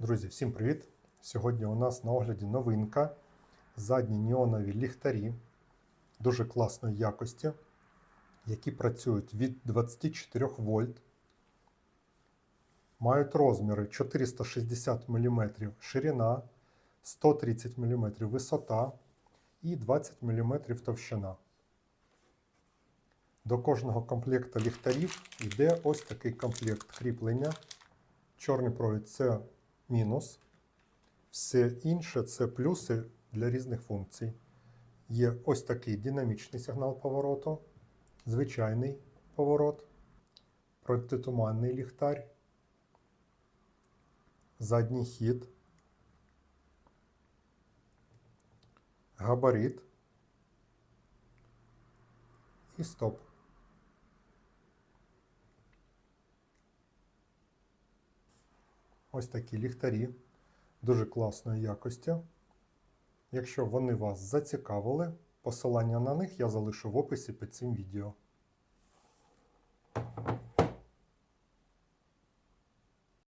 Друзі, всім привіт! Сьогодні у нас на огляді новинка. Задні неонові ліхтарі дуже класної якості, які працюють від 24 вольт. Мають розміри 460 мм ширина, 130 мм висота і 20 мм товщина. До кожного комплекту ліхтарів йде ось такий комплект кріплення. Чорний провід це мінус. Все інше це плюси для різних функцій. Є ось такий динамічний сигнал повороту, звичайний поворот, протитуманний ліхтар, задній хід, габарит і стоп. Ось такі ліхтарі дуже класної якості. Якщо вони вас зацікавили, посилання на них я залишу в описі під цим відео.